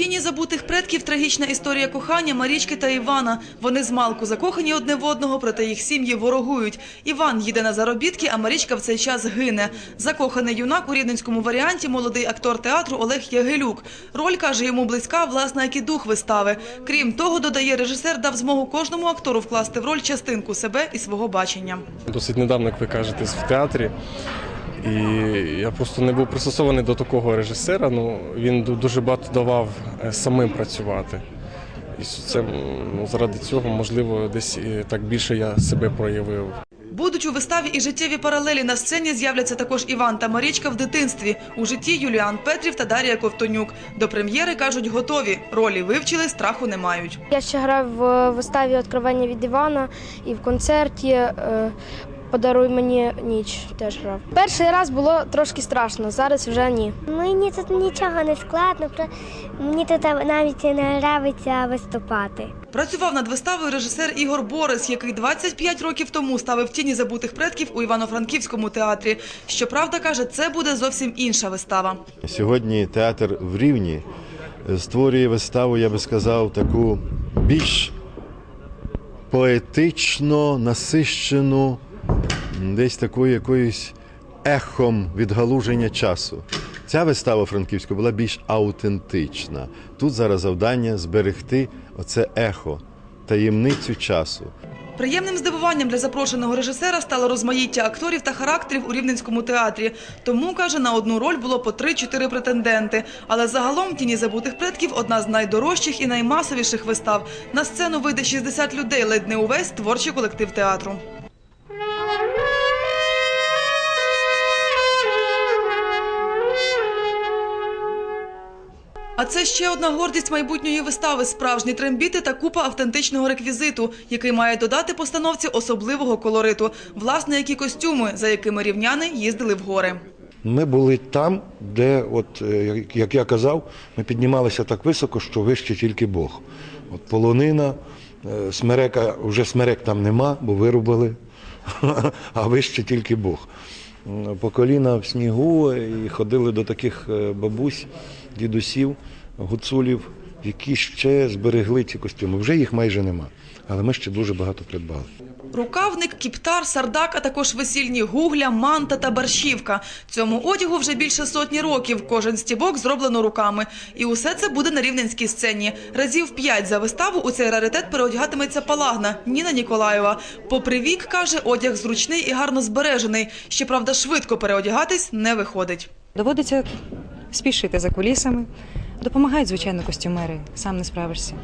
тіні забутих предків трагічна історія кохання Марічки та Івана. Вони з малку закохані одне в одного, проте їх сім'ї ворогують. Іван їде на заробітки, а Марічка в цей час гине. Закоханий юнак у рівненському варіанті молодий актор театру Олег Ягелюк. Роль каже йому близька, власне, як і дух вистави. Крім того, додає режисер, дав змогу кожному актору вкласти в роль частинку себе і свого бачення. Досить недавно, як ви кажете, в театрі. І я просто не був пристосований до такого режисера. Ну, він дуже багато давав е, самим працювати. І це, ну, заради цього, можливо, десь е, так більше я себе проявив. Будуть у виставі і життєві паралелі на сцені з'являться також Іван та Марічка в дитинстві. У житті Юліан Петрів та Дар'я Ковтонюк. До прем'єри кажуть, готові. Ролі вивчили, страху не мають. Я ще грав в виставі «Откровення від Івана і в концерті е, Подаруй мені ніч теж грав. Перший раз було трошки страшно, зараз вже ні. Мені тут нічого не складно, мені тут навіть не подобається виступати. Працював над виставою режисер Ігор Борис, який 25 років тому ставив тіні забутих предків у Івано-Франківському театрі. Щоправда, каже, це буде зовсім інша вистава. Сьогодні театр в Рівні створює виставу, я би сказав, таку більш поетично насищену, десь такою якоюсь ехом відгалуження часу. Ця вистава франківська була більш аутентична. Тут зараз завдання зберегти оце ехо, таємницю часу. Приємним здивуванням для запрошеного режисера стало розмаїття акторів та характерів у Рівненському театрі. Тому, каже, на одну роль було по 3-4 претенденти. Але загалом «Тіні забутих предків» – одна з найдорожчих і наймасовіших вистав. На сцену вийде 60 людей, ледь не увесь творчий колектив театру. А це ще одна гордість майбутньої вистави – справжні трембіти та купа автентичного реквізиту, який має додати постановці особливого колориту. Власне, які костюми, за якими рівняни їздили в гори. Ми були там, де, от, е, як- я казав, ми піднімалися так високо, що вище тільки Бог. От полонина, е, смерека, вже смерек там нема, бо вирубали, а вище тільки Бог. По коліна в снігу і ходили до таких е, бабусь, дідусів, гуцулів, які ще зберегли ці костюми. Вже їх майже нема, але ми ще дуже багато придбали. Рукавник, кіптар, сардак, а також весільні гугля, манта та барщівка. Цьому одягу вже більше сотні років. Кожен стібок зроблено руками. І усе це буде на рівненській сцені. Разів п'ять за виставу у цей раритет переодягатиметься палагна Ніна Ніколаєва. Попри вік, каже, одяг зручний і гарно збережений. Щоправда, швидко переодягатись не виходить. Доводиться спішити за кулісами. Допомагають, звичайно, костюмери, сам не справишся.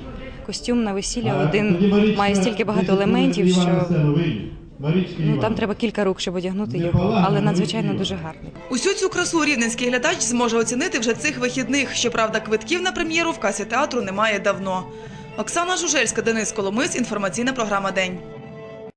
Костюм на весілля один має стільки багато елементів, що ну, там треба кілька рук, щоб одягнути його, але надзвичайно дуже гарний. Усю цю красу рівненський глядач зможе оцінити вже цих вихідних. Щоправда, квитків на прем'єру в касі театру немає давно. Оксана Жужельська, Денис Коломис, інформаційна програма День.